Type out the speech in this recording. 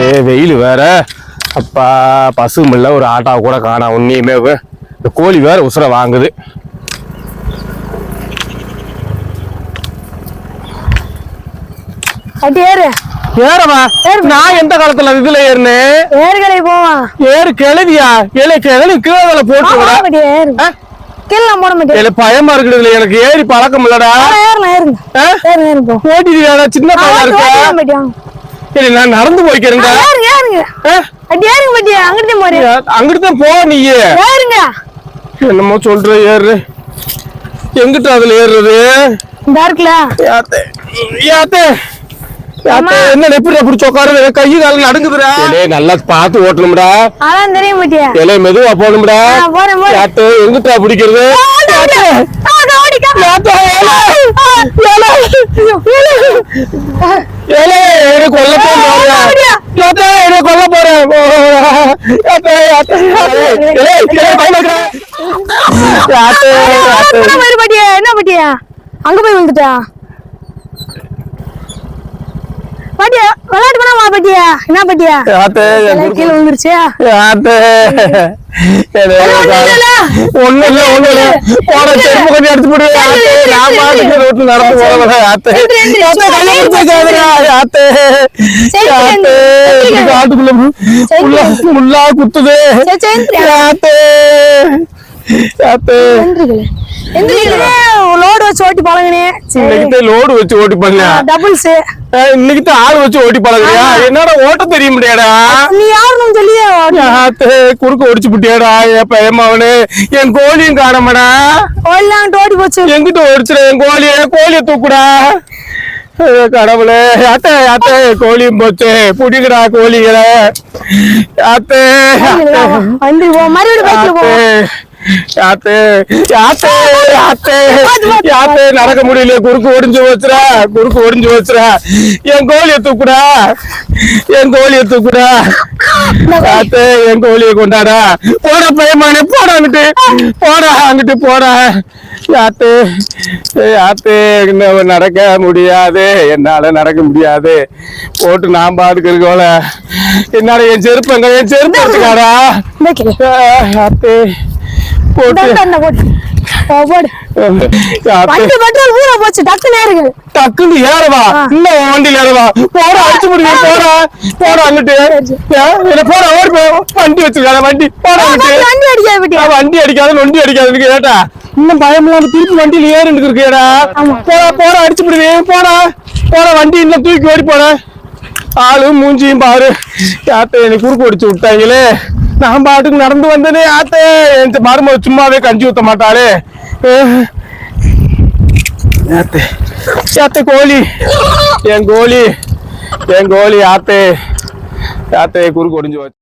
ஏ வெயில் வேற. அப்பா பசும் இல்லை ஒரு ஆட்டாவை கூட காணாம் உன்னையுமே இந்த கோழி வேற உசுர வாங்குது. அடி ஏறு. ஏறமா நான் எந்த காலத்துல இதுல ஏறினேன்? ஏறுகளை போவான் ஏறு கிளவியா? ஏழை கிளவி கீழே போட்டு? கீழே போட மாட்டேன். பயமா இருக்குது எனக்கு ஏறி பழக்கம் இல்லடா. ஏறலாம் ஏறுங்க. சின்ன பையனா இருக்க? மாட்டியா? சரி நான் நடந்து போய்க்கிறேன்டா. ஏறுங்க ஏறுங்க அடி ஏறுங்க மாட்டியா அங்கிட்டு போறே. அங்கிட்டு தான் போ நீ. ஏறுங்க என்னமோ சொல்ற ஏறு. எங்கிட்ட அதுல ஏறுறது? இந்த இருக்குல்ல யாத்தே யாத்தே யாத்தே என்ன எப்படி பிடிச்ச உட்காரு கை கால நடுங்குதுடா. நல்லா பார்த்து ஓட்டணும்டா. அதான் தெரிய மாட்டியா ஏலே மெதுவா போகணும்டா. ஆ, போறேன், போறேன். யாத்தே எங்கிட்ட பிடிக்கிறது? யாத்தே, யாத்தே, ஏலே, ஏலே, ஏலே, என்னை கொல்ல போறேன் யாத்தே என்னை கொல்ல போறேன் ஓ, யாத்தே யாத்தே ஏலே, ஏலே, பயந்துக்கிறேன். யாத்தே யாத்தே பாட்டியா என்ன பட்டியா அங்க போய் வந்துட்டா பாட்டியா விளையாட்டு என்ன பாட்டியா? எல்லாம் கீழே விழுந்துருச்சு. யாத்தே ஒண்ணு இல்ல ஒண்ணு இல்ல. போட செருப்பு கொஞ்சம் எடுத்து போடு. யாத்தே நான் பாட்டுக்கு ரோட்ல நடந்து யாத்தே சரி, யாத்தே எந்திரி. இப்படி காட்டுக்குள்ள முள்ளா முள்ளா குத்துது. யாத்தே யாத்தே எந்திரிக்கல எந்திரிக்கல வச்சு ஓட்டி பழகினே. இன்னைக்கு லோடு வச்சு ஓட்டி பண்ண டபுள்ஸ் இன்னைக்கு தான் ஆள் வச்சு ஓட்டி பழகுறியா? என்னடா ஓட்ட தெரிய முடியாடா நீ யாருன்னு சொல்லியே குறுக்க ஒடிச்சு புட்டியாடா என் பயமாவனு என் கோழியும் காணமாடா. ஓடலாம் ஓடி போச்சு. எங்கிட்ட ஒடிச்சிட என் கோழிய கோழிய தூக்குடா. கடவுளே. யாத்தே யாத்தே கோழியும் போச்சு. புடிங்கடா கோழிகளை. யாத்தே வந்து மறுபடியும் யாத்தே யாத்தே யாத்தே யாத்தே நடக்க முடியல குறுக்கு ஒடிஞ்சு வச்சுற குறுக்கு ஒடிஞ்சு வச்சுற என் கோழிய தூக்குடா என் கோழிய தூக்குடா யாத்தே என் கோழிய கொண்டாடா போட பயமானே போட அங்கிட்டு போடா அங்கிட்டு போடா யாத்தே ஏய், யாத்தே இன்னும் நடக்க முடியாது என்னால நடக்க முடியாது போட்டு நான் பாட்டுக்கு இருக்கோல என்னால என் செருப்பங்க என் செருப்பு எடுத்துக்காடா யாத்தே டக்குன்னு ஏறவா? இல்ல வண்டியில ஏறவா? போடா அடிச்சு முடியும் அங்கிட்டு. ஏன், இல்ல போடா ஓடி வண்டி வச்சிருக்காத வண்டி. அங்கிட்டு. வண்டி அடிக்காத நொண்டி அடிக்காத கேட்டா. இன்னும் பயம் இல்லாம திருப்பி வண்டியில ஏறிட்டு இருக்கேடா போடா போடா அடிச்சு விடுவேன் போடா. போடா வண்டி இன்னும் தூக்கி ஓடி போட. ஆளு மூஞ்சியும் பாரு. யாத்த என்னை குறுக்கு அடிச்சு விட்டாங்களே? நான் பாட்டுக்கு நடந்து வந்தேனே ஆத்தே. என் மருமக சும்மாவே கஞ்சி ஊத்த மாட்டாளே. ஆத்தே. ஆத்தே கோழி. என் கோழி. என் கோழி ஆத்தே. ஆத்தே குறுக்கு ஒடிஞ்சு வச்சு